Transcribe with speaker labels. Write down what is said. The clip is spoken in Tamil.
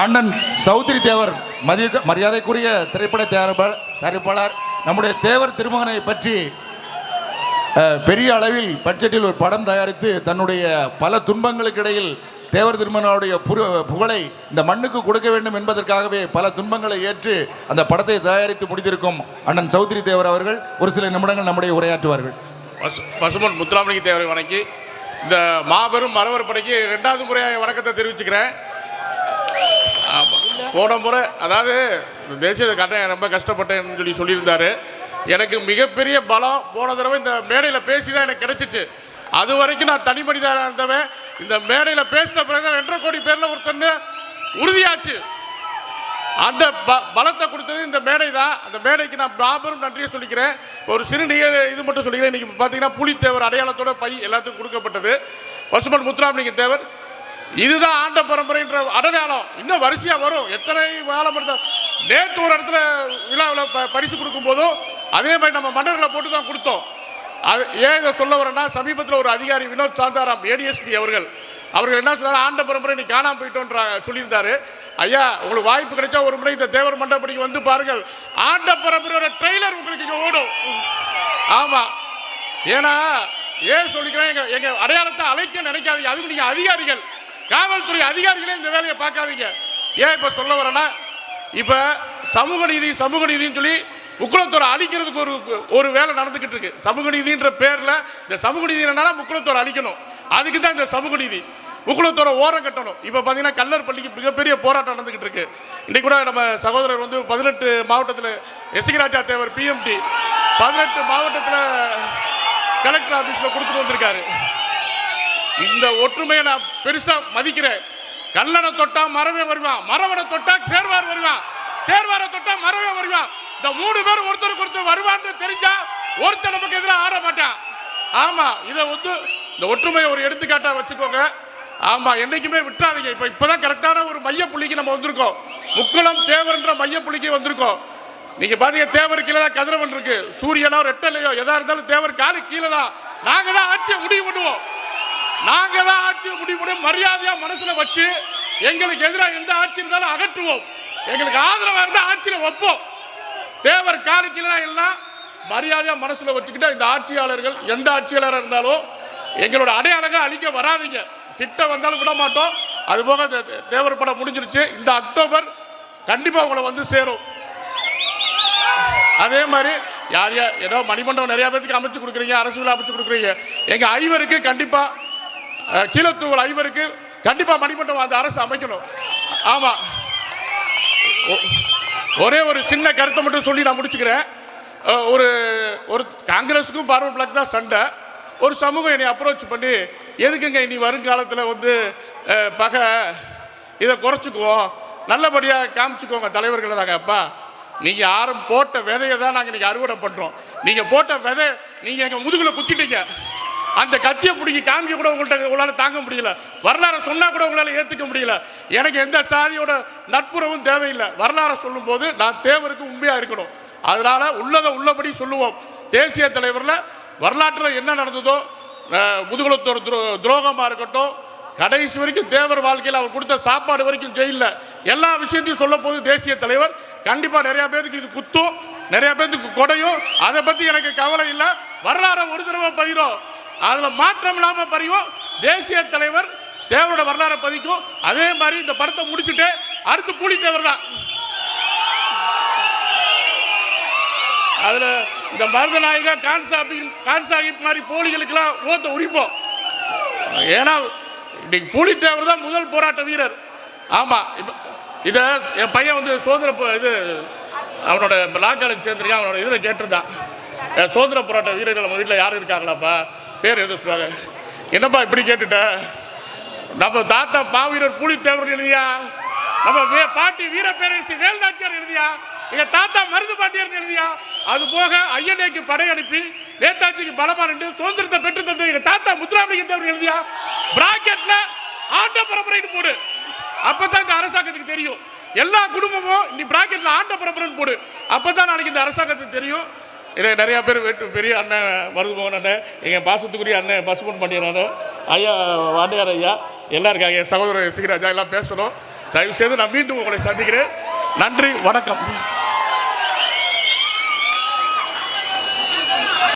Speaker 1: அண்ணன் சௌத்ரி தேவர் மதிய மரியாதைக்குரிய திரைப்பட தயாரிப்பாளர் தயாரிப்பாளர் நம்முடைய தேவர் திருமகனை பற்றி பெரிய அளவில் பட்ஜெட்டில் ஒரு படம் தயாரித்து தன்னுடைய பல துன்பங்களுக்கு இடையில் தேவர் திருமகனுடைய புகழை இந்த மண்ணுக்கு கொடுக்க வேண்டும் என்பதற்காகவே பல துன்பங்களை ஏற்று அந்த படத்தை தயாரித்து முடித்திருக்கும் அண்ணன் சௌத்ரி தேவர் அவர்கள் ஒரு சில நிமிடங்கள் நம்முடைய உரையாற்றுவார்கள்.
Speaker 2: பசு பசுமன் முத்துராமலிங்க தேவரை வணக்கி இந்த மாபெரும் மரவர் படைக்கு ரெண்டாவது முறையாக வணக்கத்தை தெரிவிச்சுக்கிறேன். போன முறை அதாவது இந்த தேசிய கட்ட ரொம்ப கஷ்டப்பட்டேன்னு சொல்லி சொல்லியிருந்தாரு. எனக்கு மிகப்பெரிய பலம் போன தடவை இந்த மேடையில் பேசி தான் எனக்கு கிடைச்சிச்சு. அது வரைக்கும் நான் தனி மனிதராக இருந்தவன். இந்த மேடையில் பேசின பிறகு ரெண்டரை கோடி பேரில் ஒருத்தன் உறுதியாச்சு. அந்த ப- பலத்தை கொடுத்தது இந்த மேடை தான். அந்த மேடைக்கு நான் மாபெரும் நன்றியை சொல்லிக்கிறேன். ஒரு சிறு நிகழ் இது மட்டும் சொல்லிக்கிறேன். இன்றைக்கி பார்த்தீங்கன்னா புலித்தேவர் அடையாளத்தோட பை எல்லாத்துக்கும் கொடுக்கப்பட்டது. பசுமன் முத்துராமலிங்க தேவர் இதுதான் ஆண்ட பரம்பரைன்ற அடையாளம். இன்னும் வரிசையா வரும். எத்தனை வேலை இருந்தா நேற்று ஒரு இடத்துல விழாவில் ப- பரிசு கொடுக்கும் போதும் அதே மாதிரி நம்ம மன்னர்களை போட்டு தான் கொடுத்தோம். அது ஏன் இதை சொல்ல வரேன்னா சமீபத்தில் ஒரு அதிகாரி வினோத் சாந்தாராம் ஏடிஎஸ்பி அவர்கள் அவர்கள் என்ன சொன்னார்? ஆண்ட பரம்பரை நீ காணாம போயிட்டோன்ற சொல்லியிருந்தாரு. ஐயா உங்களுக்கு வாய்ப்பு கிடைச்சா ஒரு முறை இந்த தேவர் மண்டபடிக்கு வந்து பாருங்கள். ஆண்ட பரம்பரையோட ட்ரெய்லர் உங்களுக்கு இங்கே ஓடும். ஆமாம் ஏன்னா ஏன் சொல்லிக்கிறேன்? எங்கள் எங்கள் அடையாளத்தை அழைக்க நினைக்காதீங்க. அதுக்கு நீங்கள் அதிகாரிகள். காவல்துறை அதிகாரிகளே இந்த வேலையை பார்க்காதீங்க. ஏன் இப்போ சொல்ல வரேன்னா இப்போ சமூக நீதி சமூக நீதினு சொல்லி முக்குளத்தோரை அழிக்கிறதுக்கு ஒரு ஒரு வேலை நடந்துக்கிட்டு இருக்கு. சமூக நீதின்ற பேரில் இந்த சமூக நீதி என்னன்னா முக்குளத்தோரை அழிக்கணும். அதுக்கு தான் இந்த சமூக நீதி. முக்குளத்தோரை ஓரம் கட்டணும். இப்போ பார்த்தீங்கன்னா கல்லர் பள்ளிக்கு மிகப்பெரிய போராட்டம் நடந்துக்கிட்டு இருக்கு. இன்னைக்கு கூட நம்ம சகோதரர் வந்து பதினெட்டு மாவட்டத்தில் எசிகராஜா தேவர் பிஎம்டி பதினெட்டு மாவட்டத்தில் கலெக்டர் ஆஃபீஸில் கொடுத்துட்டு வந்திருக்காரு. இந்த ஒற்றுமையை நான் பெருசா மதிக்கிறேன். கல்லணை தொட்டா மரவே வருவான் மரவனை தொட்டா சேர்வார் வருவான் சேர்வாரை தொட்டா மரவே வருவான். இந்த மூணு பேர் ஒருத்தருக்கு ஒருத்தர் வருவான்னு தெரிஞ்சா ஒருத்தர் நமக்கு எதிராக ஆட மாட்டான். ஆமா இதை வந்து இந்த ஒற்றுமையை ஒரு எடுத்துக்காட்டா வச்சுக்கோங்க. ஆமா என்னைக்குமே விட்டாதீங்க இப்ப இப்பதான் கரெக்டான ஒரு மைய புள்ளிக்கு நம்ம வந்திருக்கோம். முக்குளம் தேவர்ன்ற மைய புள்ளிக்கு வந்திருக்கோம். நீங்க பாத்தீங்க தேவர் கீழே தான் கதிரவன் இருக்கு. சூரியனோ ரெட்டலையோ எதா இருந்தாலும் தேவர் காலு கீழே தான். நாங்க தான் ஆட்சியை முடிவு பண்ணுவோம். நாங்க தான் ஆட்சியை முடிவு மரியாதையா மனசுல வச்சு எங்களுக்கு எதிராக எந்த ஆட்சி இருந்தாலும் அகற்றுவோம். எங்களுக்கு ஆதரவா இருந்தா ஆட்சியில வைப்போம். தேவர் காலிக்கலாம் எல்லாம் மரியாதையா மனசுல வச்சுக்கிட்டா இந்த ஆட்சியாளர்கள் எந்த ஆட்சியாளராக இருந்தாலும் எங்களோட அடையாளங்கள் அழிக்க வராதீங்க. கிட்ட வந்தாலும் விட மாட்டோம். அது போக இந்த தேவர் படம் முடிஞ்சிருச்சு. இந்த அக்டோபர் கண்டிப்பா உங்களை வந்து சேரும். அதே மாதிரி யார் யார் ஏதோ மணிமண்டபம் நிறைய பேருக்கு அமைச்சு கொடுக்குறீங்க அரசுல அமைச்சு கொடுக்குறீங்க. எங்க ஐவருக்கு கண்டிப்பா கீழத்தூவல் ஐவருக்கு கண்டிப்பாக மணிமண்டபம் அந்த அரசு அமைக்கணும். ஆமாம் ஒ- ஒரே ஒரு சின்ன கருத்தை மட்டும் சொல்லி நான் முடிச்சுக்கிறேன். ஒரு ஒரு காங்கிரஸுக்கும் பார்வன் பிளாக் தான் சண்டை. ஒரு சமூகம் என்னை அப்ரோச் பண்ணி எதுக்குங்க இனி வருங்காலத்தில் வந்து பகை? இதை குறைச்சிக்குவோம். நல்லபடியாக காமிச்சுக்கோங்க தலைவர்களை நாங்கள் அப்பா. நீங்கள் யாரும் போட்ட விதையை தான் நாங்கள் இன்றைக்கி அறுவடை பண்ணுறோம் நீங்கள் போட்ட விதை நீங்கள் எங்கள் முதுகில் குத்திட்டீங்க. அந்த கத்தியை பிடிக்கி காமிக்க கூட உங்கள்கிட்ட உங்களால் தாங்க முடியல. வரலாறை சொன்னால் கூட உங்களால் ஏற்றுக்க முடியல. எனக்கு எந்த சாதியோட நட்புறவும் தேவையில்லை. வரலாறை சொல்லும்போது நான் தேவருக்கு உண்மையாக இருக்கணும். அதனால் உள்ளதை உள்ளபடி சொல்லுவோம். தேசிய தலைவரில் வரலாற்றில் என்ன நடந்ததோ முதுகுலத்தோர் துரோ துரோகமாக இருக்கட்டும் கடைசி வரைக்கும் தேவர் வாழ்க்கையில் அவர் கொடுத்த சாப்பாடு வரைக்கும் ஜெயிலில். எல்லா விஷயத்தையும் சொல்ல போது தேசிய தலைவர். கண்டிப்பாக நிறையா பேருக்கு இது குத்தும் நிறையா பேருக்கு கொடையும். அதை பற்றி எனக்கு கவலை இல்லை. வரலாறை ஒரு தடவை பயிரும் அதில் மாற்றம் இல்லாமல் பதிவோம் தேசிய தலைவர் தேவரோட வரலாறை பதிக்கும். அதே மாதிரி இந்த படத்தை முடிச்சுட்டு அடுத்து பூலி தேவர் தான். அதில் இந்த மருதநாயகா கான்சாபி கான்சாஹிப் மாதிரி போலிகளுக்கெல்லாம் ஓத்த உரிப்போம். ஏன்னா இன்னைக்கு பூலித்தேவர் தான் முதல் போராட்ட வீரர். ஆமாம் இப்போ இதை என் பையன் வந்து சுதந்திர இது அவனோட லா காலேஜ் சேர்ந்துருக்கான் அவனோட இதில் கேட்டிருந்தான். சுதந்திர போராட்ட வீரர்கள் நம்ம வீட்டில் யாரும் இருக்காங்களாப்பா? பேர் எதுவும் சொல்லுவாங்க என்னப்பா இப்படி கேட்டுட்ட? நம்ம தாத்தா மாவீரர் புலித்தேவர் எழுதியா? நம்ம வே- பாட்டி வீரப்பேரரசி வேல்நாச்சியார் எழுதியா? எங்க தாத்தா மருது பாட்டியார் எழுதியா? அது போக ஐயனேக்கு படை அனுப்பி நேதாஜிக்கு பலமா நின்று சுதந்திரத்தை பெற்று தந்தது எங்க தாத்தா முத்துராமலிங்க தேவர் எழுதியா? பிராக்கெட்ல ஆண்ட பரம்பரைன்னு போடு. அப்பதான் இந்த அரசாங்கத்துக்கு தெரியும். எல்லா குடும்பமும் நீ பிராக்கெட்ல ஆண்ட பரம்பரைன்னு போடு. அப்பதான் நாளைக்கு இந்த அரசாங்கத்துக்கு தெரியும். இதை நிறைய பேர் வெட்டு பெரிய அண்ணன் மருதுமோகன் அண்ணன் எங்கள் பாசத்துக்குரிய அண்ணன் பசுமன் பாண்டியன் ஐயா வாண்டியார் ஐயா எல்லாம் இருக்காங்க. என் சகோதரர் சிகராஜா எல்லாம் பேசணும். தயவு செய்து நான் மீண்டும் உங்களை சந்திக்கிறேன். நன்றி வணக்கம்.